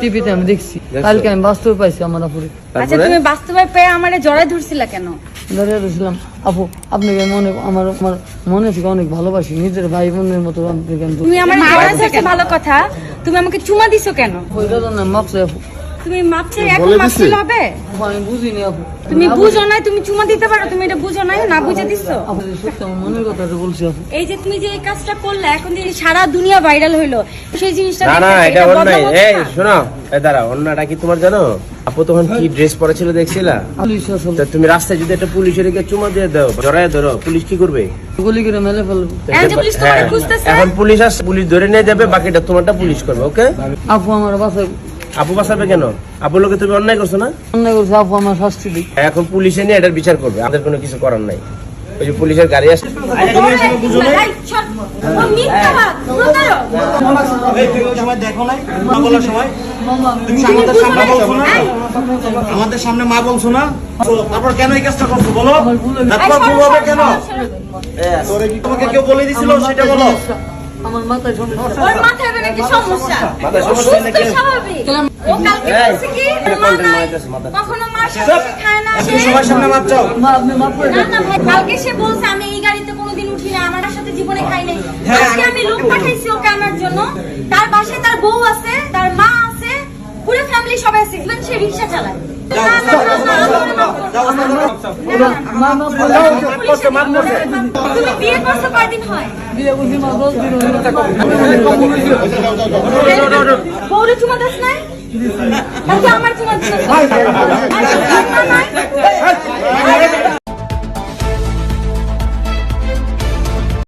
টিভিতে আমি দেখছি। কালকে আমি বাস্তবে পাইছি আমার আপুরে। আচ্ছা তুমি বাস্তবে পেয়ে আমারে জড়াই ধরছিলা কেন? রয়েছিলাম আপু আপনাকে মনে আমার আমার মনে থেকে অনেক ভালোবাসি। নিজের ভাই বোনের মতো আপনাকে তুমি আমার ভালো কথা তুমি আমাকে চুমা দিছো কেন? ওইটা তো না মাপছে আপু। তুমি মাপছে এখন মাপছিল হবে? আমি বুঝিনি আপু তুমি বুঝো নাই তুমি চুমা দিতে পারো তুমি এটা বুঝো নাই না বুঝে দিছো? আপু সত্যি আমার মনের কথাটা বলছি আপু এই যে তুমি যে এই কাজটা করলে এখন যে সারা দুনিয়া ভাইরাল হইল সেই জিনিসটা না না এটা অন্যায় এই শোনো এই দাঁড়া অন্যটা কি তোমার জানো? আপু তখন কি ড্রেস পরেছিল দেখছিলা? তা তুমি রাস্তায় যদি একটা পুলিশের গিয়ে চুমা দিয়ে দাও জড়ায় ধরো পুলিশ কি করবে? গুলি করে মেলে ফেলব। এখন পুলিশ তোমাকে হ্যাঁ, এখন পুলিশ আস পুলিশ ধরে নিয়ে যাবে বাকিটা তোমারটা পুলিশ করবে ওকে আপু আমার বাসায় আপু বাঁচাবে কেন? আপু লোকে তুমি অন্যায় করছ না? অন্যায় করছে আপু আমার শাস্তি দিক। এখন পুলিশে নিয়ে এটার বিচার করবে। আমাদের কোনো কিছু করার নাই। ওই যে পুলিশের গাড়ি আসছে। তুমি দেখো নাই বলার সময় তুমি আমাদের সামনে বলছো না আমাদের সামনে মা বলছো না? তারপর কেন এই কাজটা করছ বলো? তারপর ভুল হবে কেন। তোমাকে কেউ বলে দিছিল? সেটা বলো। আমার মাথায় সমস্যা ওর মাথায় বের কি সমস্যা মাথায় সমস্যা নাকি? স্বাভাবিক ও কালকে বলছে কি মা নাই, কখনো মার সাথে খায় না সে সবার সামনে মাপ চাও মা আপনি মাফ করে না না ভাই কালকে সে বলছে আমি এই গাড়িতে কোনোদিন উঠি না আমার সাথে জীবনে খাই নাই হ্যাঁ, আজকে আমি লোক পাঠাইছি ওকে আনার জন্য তার বাসায় তার বউ আছে তার মা আছে পুরো ফ্যামিলি সবাই আছে ইভেন সে রিকশা চালায় না, না, না, না, মাফ করো। না, না, না। মা মাফ করে দাও, দাও। পুলিশে দিন তুমি বিয়ে করছ কয়দিন হয়? বিয়ে করছি মা দশ দিন। হলো। বউরে চুমা দাস নাই? আমার চুমা দিস